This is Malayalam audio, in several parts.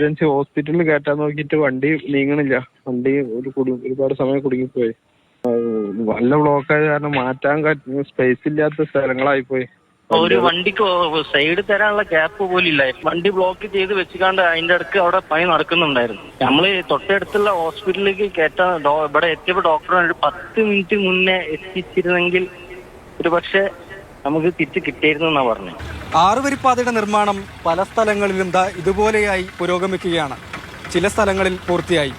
എമർജൻസി ഹോസ്പിറ്റലിൽ കയറ്റാൻ നോക്കിയിട്ട് വണ്ടി നീങ്ങണില്ല. വണ്ടി ഒരു കുടു ഒരുപാട് സമയം കുടുങ്ങിപ്പോയി. ആ, വല്ല ബ്ലോക്കായത് കാരണം മാറ്റാൻ സ്പേസ് ഇല്ലാത്ത സ്ഥലങ്ങളായി പോയി ഒരു വണ്ടിക്ക് സൈഡ് തരാനുള്ള ഗ്യാപ്പ് പോലും ഇല്ലായിരുന്നു വണ്ടി ബ്ലോക്ക് ചെയ്ത് വെച്ചുകൊണ്ട് അതിന്റെ അടുക്ക് അവിടെ പണി നടക്കുന്നുണ്ടായിരുന്നു. നമ്മൾ തൊട്ടടുത്തുള്ള ഹോസ്പിറ്റലിലേക്ക് കയറ്റാൻ ഇവിടെ എത്തിയപ്പോ ഡോക്ടർ ഒരു പത്ത് മിനിറ്റ് മുന്നേ എത്തിച്ചിരുന്നെങ്കിൽ ഒരു പക്ഷെ നമുക്ക് തിരിച്ച് കിട്ടിയിരുന്നു എന്നാ പറഞ്ഞു. ആറുവരിപ്പാതയുടെ നിർമ്മാണം പല സ്ഥലങ്ങളിലും ഇതുപോലെയായി പുരോഗമിക്കുകയാണ്. ചില സ്ഥലങ്ങളിൽ പൂർത്തിയായി.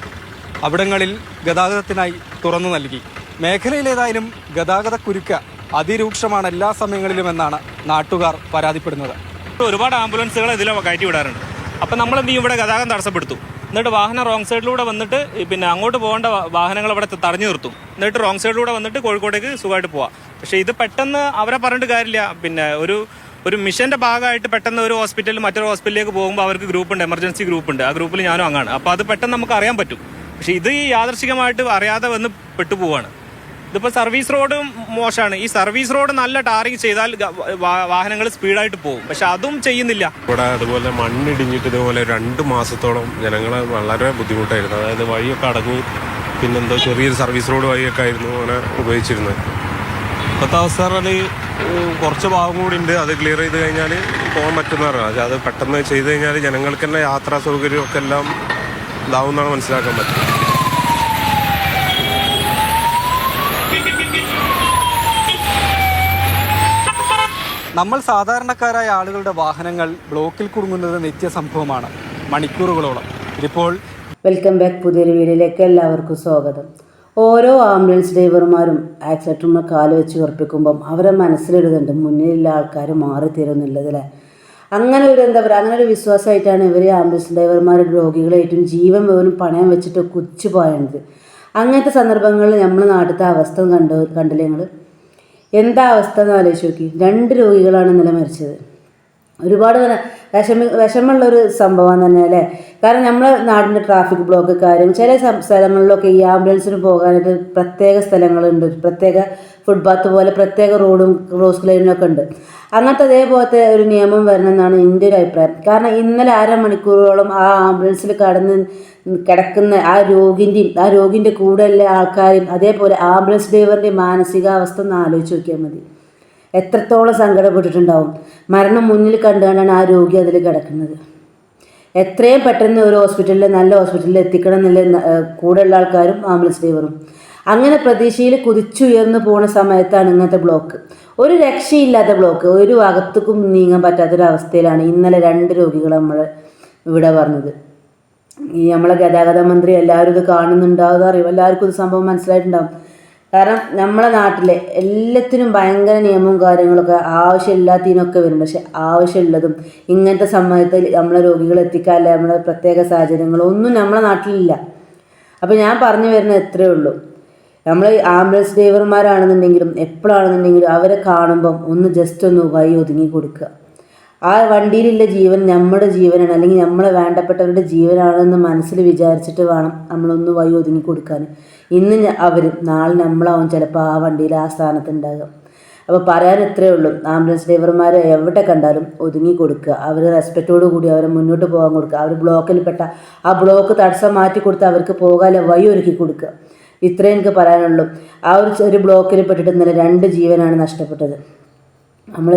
അവിടങ്ങളിൽ ഗതാഗതത്തിനായി തുറന്നു നൽകി. മേഖലയിലേതായാലും ഗതാഗത കുരുക്ക് അതിരൂക്ഷമാണ് എല്ലാ സമയങ്ങളിലും എന്നാണ് നാട്ടുകാർ പരാതിപ്പെടുന്നത്. ഒരുപാട് ആംബുലൻസുകൾ ഇതിൽ കയറ്റി വിടാറുണ്ട്. അപ്പം നമ്മൾ എന്ത് ഇവിടെ ഗതാഗതം തടസ്സപ്പെടുത്തും. എന്നിട്ട് വാഹനം റോങ് സൈഡിലൂടെ വന്നിട്ട് പിന്നെ അങ്ങോട്ട് പോകേണ്ട വാഹനങ്ങൾ അവിടെ തടഞ്ഞു നിർത്തും. എന്നിട്ട് റോങ് സൈഡിലൂടെ വന്നിട്ട് കോഴിക്കോട്ടേക്ക് സുഖമായിട്ട് പോവാം. പക്ഷേ ഇത് പെട്ടെന്ന് അവരെ പറഞ്ഞിട്ട് കാര്യമില്ല. പിന്നെ ഒരു ഒരു മിഷന്റെ ഭാഗമായിട്ട് പെട്ടെന്ന് ഒരു ഹോസ്പിറ്റലിൽ മറ്റൊരു ഹോസ്പിറ്റലിലേക്ക് പോകുമ്പോൾ അവർക്ക് ഗ്രൂപ്പ് ഉണ്ട് എമർജൻസി ഗ്രൂപ്പ് ഉണ്ട് ആ ഗ്രൂപ്പിൽ ഞാനും അങ്ങാണ്. അപ്പോൾ അത് പെട്ടെന്ന് നമുക്ക് അറിയാൻ പറ്റും. പക്ഷേ ഇത് യാദർശികമായിട്ട് അറിയാതെ വന്ന് പെട്ടുപോവാണ്. ഇതിപ്പോൾ സർവീസ് റോഡ് മോശമാണ് ഈ സർവീസ് റോഡ് നല്ല ടാറിങ് ചെയ്താൽ വാഹനങ്ങൾ സ്പീഡായിട്ട് പോകും. പക്ഷെ അതും ചെയ്യുന്നില്ല. ഇവിടെ അതുപോലെ മണ്ണിടിഞ്ഞിട്ട് ഇതുപോലെ രണ്ട് മാസത്തോളം ജനങ്ങൾ വളരെ ബുദ്ധിമുട്ടായിരുന്നു. അതായത് വഴിയൊക്കെ അടങ്ങി പിന്നെന്തോ ചെറിയൊരു സർവീസ് റോഡ് വഴിയൊക്കെ ആയിരുന്നു അങ്ങനെ ഉപയോഗിച്ചിരുന്നത്. ഇപ്പോഴത്തെ അവസ്ഥ പറഞ്ഞാൽ കുറച്ച് ഭാഗം കൂടി ഉണ്ട്. അത് ക്ലിയർ ചെയ്ത് കഴിഞ്ഞാൽ പോകാൻ പറ്റുന്നതാണ് പക്ഷേ അത് പെട്ടെന്ന് ചെയ്ത് കഴിഞ്ഞാൽ ജനങ്ങൾക്ക് തന്നെ യാത്രാ സൗകര്യമൊക്കെ എല്ലാം ഇതാവും എന്നാണ് മനസ്സിലാക്കാൻ പറ്റുന്നത്. നമ്മൾ സാധാരണക്കാരായ ആളുകളുടെ വാഹനങ്ങൾ ബ്ലോക്കിൽ കുടുങ്ങുന്നത് നിത്യ സംഭവമാണ്. മണിക്കൂറുകളോളം. ഇതിപ്പോൾ വെൽക്കം ബാക്ക് പുതിയൊരു വീഡിയോയിലേക്ക് എല്ലാവർക്കും സ്വാഗതം. ഓരോ ആംബുലൻസ് ഡ്രൈവർമാരും ആക്സിഡന്റിന് കാൽ വെച്ച് ഉറപ്പിക്കുമ്പം അവരെ മനസ്സിലിടുന്നുണ്ട് മുന്നിലുള്ള ആൾക്കാർ മാറി തരുന്നുള്ളതല്ലേ അങ്ങനെ ഒരു എന്താ പറയുക അങ്ങനെ ഒരു വിശ്വാസമായിട്ടാണ് ഇവർ ആംബുലൻസ് ഡ്രൈവർമാർ രോഗികളായിട്ടും ജീവൻ പോലും പണയം വെച്ചിട്ട് കുച്ചു പോയത്. അങ്ങനത്തെ സന്ദർഭങ്ങളിൽ നമ്മൾ നാട്ടിലത്തെ അവസ്ഥ കണ്ടു കണ്ടില്ലേ നിങ്ങൾ എന്താ അവസ്ഥ എന്ന് ആലോചിച്ച് നോക്കി. രണ്ട് രോഗികളാണ് ഇന്നലെ മരിച്ചത്. ഒരുപാട് വിഷമ വിഷമമുള്ളൊരു സംഭവം തന്നെ അല്ലേ? കാരണം നമ്മളെ നാടിന്റെ ട്രാഫിക് ബ്ലോക്ക് കാര്യം ചില സ്ഥലങ്ങളിലൊക്കെ ഈ ആംബുലൻസിന് പോകാനായിട്ട് പ്രത്യേക സ്ഥലങ്ങളുണ്ട്. പ്രത്യേക ഫുട്പാത്ത് പോലെ പ്രത്യേക റോഡും ക്രോസ് ലൈനും ഒക്കെ ഉണ്ട്. അങ്ങനത്തെ അതേപോലത്തെ ഒരു നിയമം വരണമെന്നാണ് എന്റെ ഒരു അഭിപ്രായം. കാരണം ഇന്നലെ അരമണിക്കൂറോളം ആ ആംബുലൻസിൽ കടന്ന് കിടക്കുന്ന ആ രോഗിന്റെയും ആ രോഗിന്റെ കൂടെയുള്ള ആൾക്കാരും അതേപോലെ ആംബുലൻസ് ഡ്രൈവറിന്റെ മാനസികാവസ്ഥ ഒന്ന് ആലോചിച്ച് നോക്കിയാൽ മതി. എത്രത്തോളം സങ്കടപ്പെട്ടിട്ടുണ്ടാവും? മരണം മുന്നിൽ കണ്ടുകൊണ്ടാണ് ആ രോഗി അതിൽ കിടക്കുന്നത്. എത്രയും പെട്ടെന്ന് ഒരു ഹോസ്പിറ്റലിൽ നല്ല ഹോസ്പിറ്റലിൽ എത്തിക്കണം എന്നുള്ള കൂടെയുള്ള ആൾക്കാരും ആംബുലൻസ് ഡ്രൈവറും അങ്ങനെ പ്രതീക്ഷയിൽ കുതിച്ചുയർന്നു പോണ സമയത്താണ് ഇങ്ങനത്തെ ബ്ലോക്ക് ഒരു രക്ഷയില്ലാത്ത ബ്ലോക്ക് ഒരു അകത്തേക്കും നീങ്ങാൻ പറ്റാത്തൊരവസ്ഥയിലാണ് ഇന്നലെ രണ്ട് രോഗികൾ നമ്മൾ ഇവിടെ പറഞ്ഞത് ഈ നമ്മളെ ഗതാഗത മന്ത്രി എല്ലാവരും ഇത് കാണുന്നുണ്ടാവും അറിയും എല്ലാവർക്കും ഇത് സംഭവം മനസ്സിലായിട്ടുണ്ടാവും. കാരണം നമ്മളെ നാട്ടിലെ എല്ലാത്തിനും ഭയങ്കര നിയമവും കാര്യങ്ങളൊക്കെ ആവശ്യമില്ലാത്തതിനൊക്കെ വരും പക്ഷെ ആവശ്യമുള്ളതും ഇങ്ങനത്തെ സമയത്ത് നമ്മളെ രോഗികളെ എത്തിക്കാല്ല നമ്മളെ പ്രത്യേക സാഹചര്യങ്ങളോ ഒന്നും നമ്മളെ നാട്ടിലില്ല. അപ്പോൾ ഞാൻ പറഞ്ഞു വരുന്നത് എത്രയേ ഉള്ളൂ. നമ്മൾ ആംബുലൻസ് ഡ്രൈവർമാരാണെന്നുണ്ടെങ്കിലും എപ്പോഴാണെന്നുണ്ടെങ്കിലും അവരെ കാണുമ്പം ഒന്ന് ജസ്റ്റ് ഒന്ന് വൈ ഒതുങ്ങി കൊടുക്കുക. ആ വണ്ടിയിലുള്ള ജീവൻ നമ്മുടെ ജീവനാണ് അല്ലെങ്കിൽ നമ്മളെ വേണ്ടപ്പെട്ടവരുടെ ജീവനാണെന്ന് മനസ്സിൽ വിചാരിച്ചിട്ട് വേണം നമ്മളൊന്ന് വഴി ഒതുങ്ങി കൊടുക്കാൻ. ഇന്ന് അവരും നാളെ നമ്മളാവും ചിലപ്പോൾ ആ വണ്ടിയിൽ ആ സ്ഥാനത്ത് ഉണ്ടാകും അപ്പോൾ പറയാൻ എത്രയേ ഉള്ളൂ ആംബുലൻസ് ഡ്രൈവർമാരെ എവിടെ കണ്ടാലും ഒതുങ്ങി കൊടുക്കുക. അവർ റെസ്പെക്റ്റോട് കൂടി അവരെ മുന്നോട്ട് പോകാൻ കൊടുക്കുക. അവർ ബ്ലോക്കിൽപ്പെട്ട ആ ബ്ലോക്ക് തടസ്സം മാറ്റി കൊടുത്ത് അവർക്ക് പോകാതെ വഴി ഒരുക്കി കൊടുക്കുക. ഇത്രയും എനിക്ക് പറയാനുള്ളൂ. ആ ഒരു ചെറിയ ബ്ലോക്കിൽ പെട്ടിട്ട് ഇന്നലെ രണ്ട് ജീവനാണ് നഷ്ടപ്പെട്ടത്. നമ്മൾ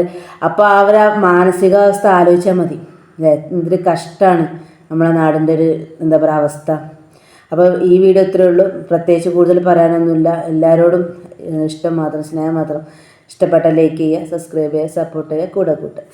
അപ്പോൾ അവരെ മാനസികാവസ്ഥ ആലോചിച്ചാൽ മതി. ഇതൊരു കഷ്ടമാണ് നമ്മളെ നാടിന്റെ ഒരു എന്താ പറയുക അവസ്ഥ. അപ്പോൾ ഈ വീഡിയോ ഇത്രയേ ഉള്ളൂ. പ്രത്യേകിച്ച് കൂടുതൽ പറയാനൊന്നുമില്ല. എല്ലാവരോടും ഇഷ്ടം മാത്രം സ്നേഹം മാത്രം ഇഷ്ടപ്പെട്ട ലൈക്ക് ചെയ്യുക സബ്സ്ക്രൈബ് ചെയ്യുക സപ്പോർട്ട് ചെയ്യുക കൂടെ കൂട്ടുക.